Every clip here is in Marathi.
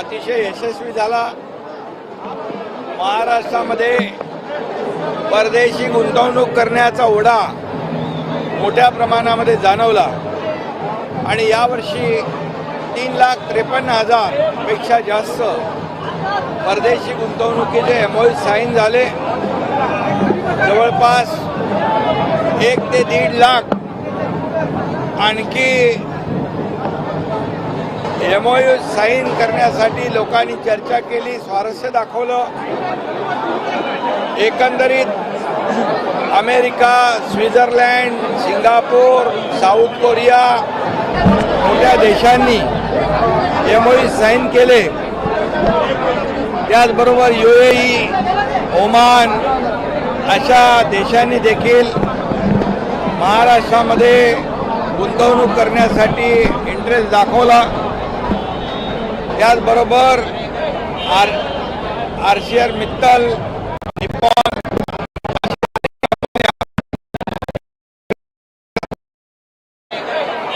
अतिशय यशस्वी झाला. महाराष्ट्रामध्ये परदेशी गुंतवणूक करण्याचा ओढा मोठ्या प्रमाणामध्ये जाणवला. आणि यावर्षी तीन लाख त्रेपन्न हजारपेक्षा जास्त परदेशी गुंतवणुकीचे एमओ साईन झाले. जवळपास एक ते दीड लाख आणखी एमओयू साईन करण्यासाठी लोकांनी चर्चा केली स्वारस्य दाखवलं. एकंदरीत America Switzerland Singapore South Korea मोठ्या देशांनी एमओयू साईन केले. त्याचबरोबर यू ए ई ओमान अशा देशांनी देखील महाराष्ट्रामध्ये गुंतवणूक करण्यासाठी इंटरेस्ट दाखवला. त्याचबरोबर आर आरशियर मित्तल निपॉन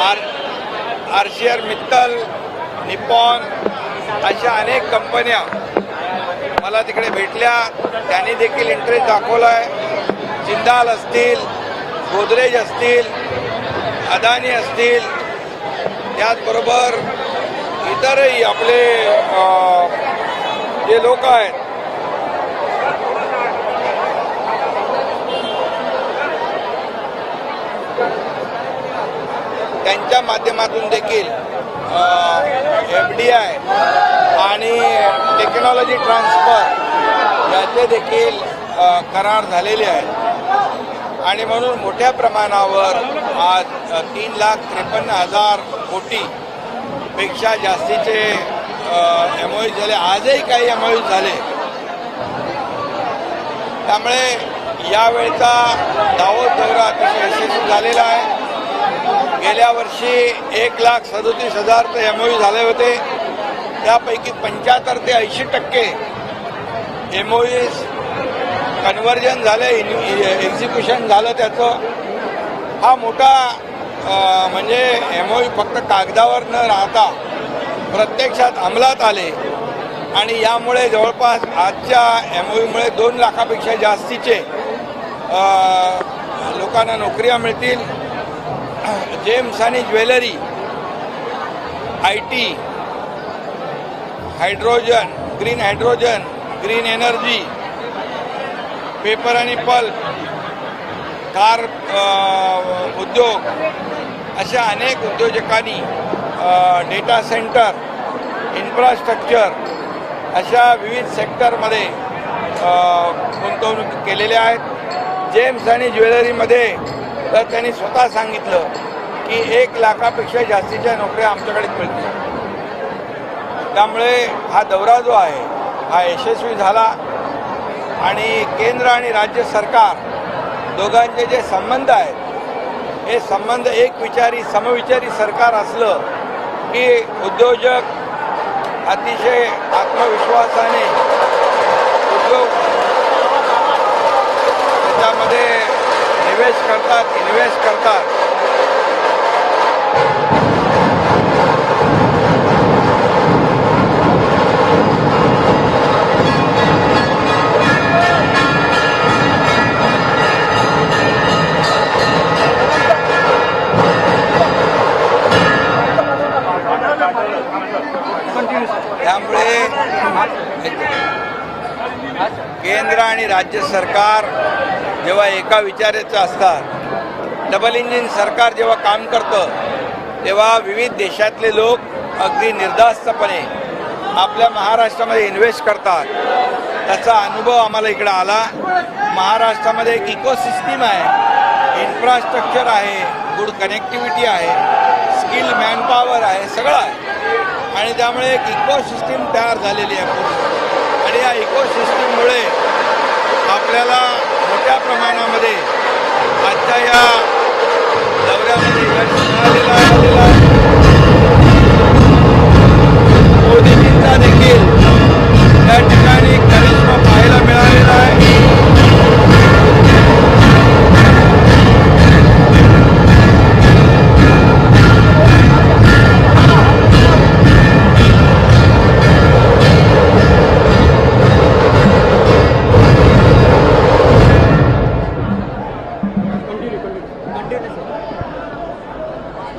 आर आरशियर मित्तल निपॉन अशा अनेक कंपन्या मला तिकडे भेटल्या. त्यांनी देखील इंटरेस्ट दाखवला आहे जिंदाल असतील गोदरेज असतील अदानी असतील त्याचबरोबर इतरही आपले जे लोक आहेत. त्यांच्या माध्यमातून देखील एफ डी आय आणि टेक्नॉलॉजी ट्रान्सफर याचे देखील करार झालेले आहेत. आणि म्हणून मोठ्या प्रमाणावर आज तीन लाख त्रेपन्न हजार कोटी पेक्षा जास्तीचे एम झाले. आजही काही एम झाले. त्यामुळे यावेळचा दावोस दौरा अतिशय यशस्वी झालेला आहे. गेल्या वर्षी एक लाख सदोतीस हजार ते एमओयू झाले होते. त्यापैकी पंच्याहत्तर ते ऐंशी टक्के एम कन्व्हर्जन झालं एक्झिक्युशन झालं त्याचं. हा मोठा म्हणजे एम फक्त कागदावर न राहता प्रत्यक्षात अंमलात आले. आणि यामुळे जवळपास आजच्या एम मुळे दोन लाखापेक्षा जास्तीचे लोकांना नोकऱ्या मिळतील. जेम्स आणि jewellery I T hydrogen green hydrogen green energy paper आणि पल्प कार उद्योग अशा अनेक उद्योजकांनी डेटा सेंटर इन्फ्रास्ट्रक्चर अशा विविध सेक्टरमध्ये गुंतवणूक केलेल्या आहेत. जेम्स आणि ज्वेलरीमध्ये तर त्यांनी स्वतः सांगितलं की एक लाखापेक्षा जास्तीच्या नोकऱ्या आमच्याकडे मिळतील. त्यामुळे हा दौरा जो आहे हा यशस्वी झाला आणि केंद्र आणि राज्य सरकार दोघांचे जे संबंध आहेत हे संबंध एक विचारी समविचारी सरकार असलं की उद्योजक अतिशय आत्मविश्वासाने उद्योग त्याच्यामध्ये निवेश करतात इन्व्हेस्ट करतात. सरकार जेव्हा एका विचाराचं असतात डबल इंजिन सरकार जेव्हा काम करतं तेव्हा विविध देशातले लोक अगदी निर्धास्तपणे आपल्या महाराष्ट्रामध्ये इन्व्हेस्ट करतात. त्याचा अनुभव आम्हाला इकडं आला. महाराष्ट्रामध्ये एक इकोसिस्टीम आहे. इन्फ्रास्ट्रक्चर आहे गुड कनेक्टिव्हिटी आहे स्किल मॅनपॉवर आहे सगळं आहे. आणि त्यामुळे एक इकोसिस्टीम तयार झालेली आहे. आणि या इकोसिस्टीममुळे आपल्याला मोठ्या प्रमाणामध्ये आजच्या या दौऱ्यामध्ये यश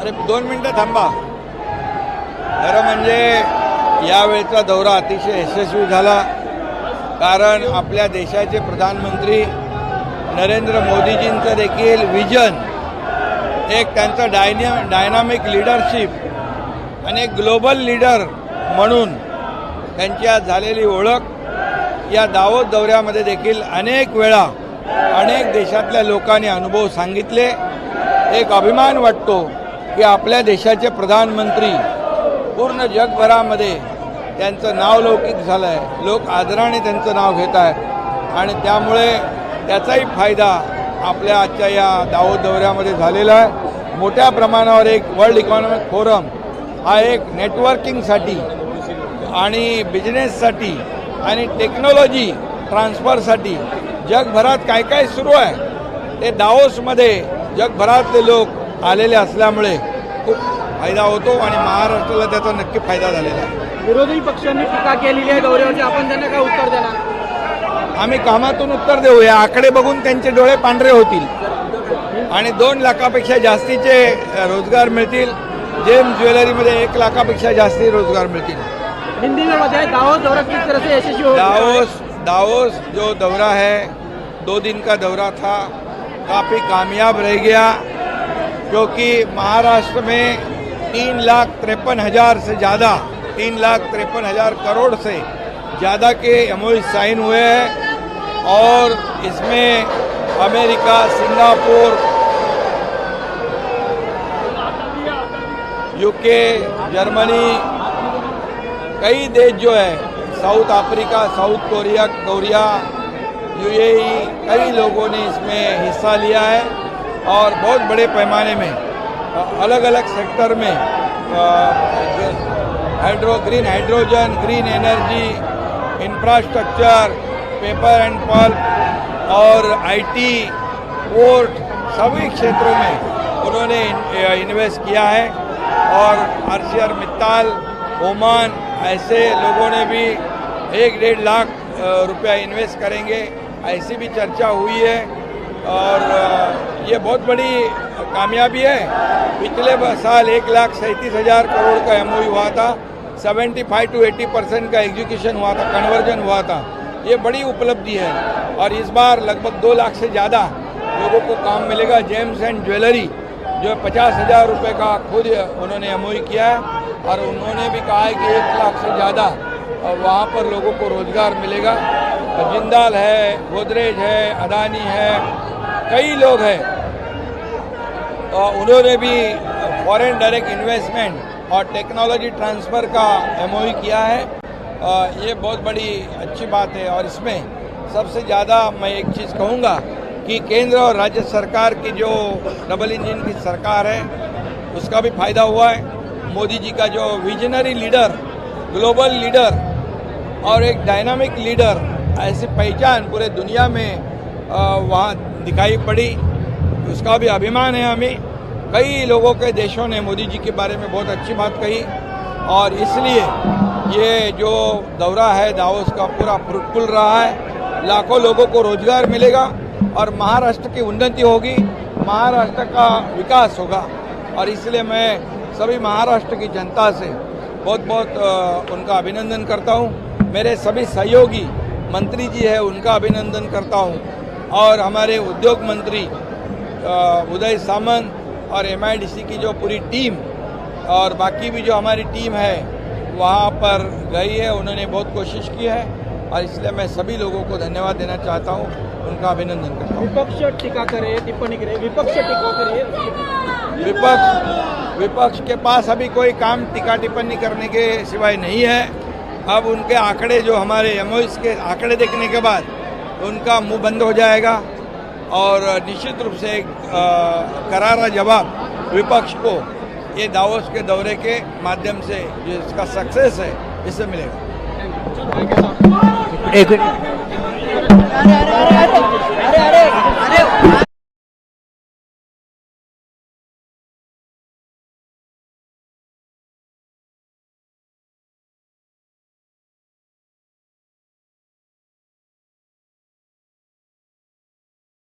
अरे दोन मिनटं थांबा. खरं म्हणजे यावेळचा दौरा अतिशय यशस्वी झाला कारण आपल्या देशाचे प्रधानमंत्री नरेंद्र मोदीजींचं देखील विजन एक त्यांचं डायने डायनामिक लिडरशिप आणि एक ग्लोबल लीडर म्हणून त्यांच्या झालेली ओळख या दावोद दौऱ्यामध्ये देखील अनेक वेळा अनेक देशातल्या लोकांनी अनुभव सांगितले. एक अभिमान वाटतो की आपल्या देशाचे प्रधानमंत्री पूर्ण जगभरामध्ये त्यांचं नाव लौकिक झालं आहे लोक आदराने त्यांचं नाव घेत आहेत आणि त्यामुळे त्याचाही फायदा आपल्या आजच्या या दावत दौऱ्यामध्ये झालेला आहे. मोठ्या प्रमाणावर एक वर्ल्ड इकॉनॉमिक फोरम हा एक नेटवर्किंगसाठी आणि बिझनेससाठी आणि टेक्नॉलॉजी ट्रान्सफरसाठी जगभरात काय काय सुरू आहे ते दाओसमध्ये जगभरातले लोक आलेले असल्यामुळे खूप फायदा होतो आणि महाराष्ट्राला त्याचा नक्की फायदा झालेला आहे. विरोधी पक्षांनी टीका केलेली आहे दौऱ्यावरची आपण त्यांना काय उत्तर देणार? आम्ही कामातून उत्तर देऊ या आकडे बघून त्यांचे डोळे पांढरे होतील. आणि दोन लाखापेक्षा जास्तीचे रोजगार मिळतील. जेम्स ज्वेलरीमध्ये एक लाखापेक्षा जास्ती रोजगार मिळतील. हिंदी में बताएं दावोस किस तरह से यशस्वी हो? दाओस दाओस जो दौरा है, दो दिन का दौरा था, काफ़ी कामयाब रह गया, क्योंकि महाराष्ट्र में तीन लाख तिरपन हज़ार से ज़्यादा, तीन लाख तिरपन हज़ार करोड़ से ज़्यादा के एम साइन हुए हैं, और इसमें अमेरिका, सिंगापुर, यूके, जर्मनी, कई देश जो है South Africa, South Korea Korea, UAE, कई लोगों ने इसमें हिस्सा लिया है और बहुत बड़े पैमाने में अलग अलग सेक्टर में hydro, green hydrogen, green energy, infrastructure, paper and pulp और आईटी, पोर्ट, सभी क्षेत्रों में उन्होंने इन्वेस्ट किया है और आरसीआर मित्ताल, ओमान ऐसे लोगों ने भी एक डेढ़ लाख रुपया इन्वेस्ट करेंगे, ऐसी भी चर्चा हुई है। और ये बहुत बड़ी कामयाबी है। पिछले साल एक लाख सैंतीस हज़ार करोड़ का एम हुआ था। 75 टू 80 परसेंट का एग्जीक्यूशन हुआ था, कन्वर्जन हुआ था। ये बड़ी उपलब्धि है। और इस बार लगभग दो लाख से ज़्यादा लोगों को काम मिलेगा। जेम्स एंड ज्वेलरी, जो पचास हज़ार रुपये का खुद उन्होंने एम किया है। और उन्होंने भी कहा है कि एक लाख से ज़्यादा वहाँ पर लोगों को रोज़गार मिलेगा। जिंदाल है गोदरेज है अदानी है कई लोग हैं। अ, उन्होंने भी फॉरेन डायरेक्ट इन्वेस्टमेंट और टेक्नोलॉजी ट्रांसफ़र का एम किया है। ये बहुत बड़ी अच्छी बात है और इसमें सबसे ज़्यादा मैं एक चीज़ कहूँगा कि केंद्र और राज्य सरकार की जो डबल इंजन की सरकार है उसका भी फ़ायदा हुआ है। मोदी जी का जो विजनरी लीडर ग्लोबल लीडर और एक डायनामिक लीडर ऐसी पहचान पूरे दुनिया में वहाँ दिखाई पड़ी। उसका भी अभिमान है हमें। कई लोगों के देशों ने मोदी जी के बारे में बहुत अच्छी बात कही और इसलिए ये जो दौरा है दावोस का पूरा फ्रूटफुल रहा है। लाखों लोगों को रोज़गार मिलेगा और महाराष्ट्र की उन्नति होगी, महाराष्ट्र का विकास होगा। और इसलिए मैं सभी महाराष्ट्र की जनता से बहुत बहुत उनका अभिनंदन करता हूँ। मेरे सभी सहयोगी मंत्री जी है, उनका अभिनंदन करता हूँ। और हमारे उद्योग मंत्री उदय सामंत और एमआईडीसी की जो पूरी टीम और बाकी भी जो हमारी टीम है, वहाँ पर गई है। उन्होंने बहुत कोशिश की है और इसलिए मैं सभी लोगों को धन्यवाद देना चाहता हूँ। उनका अभिनंदन करता हूँ। विपक्ष टीका करे टिप्पणी करे विपक्ष टीका करे। विपक्ष विपक्ष के पास अभी कोई काम टीका टिप्पणी करने के सिवाय नहीं है। अब उनके आंकड़े जो हमारे एम के आंकड़े देखने के बाद उनका मुँह बंद हो जाएगा और निश्चित रूप से एक करारा जवाब विपक्ष को ये दावोस के दौरे के माध्यम से जो इसका सक्सेस है इससे मिलेगा। एक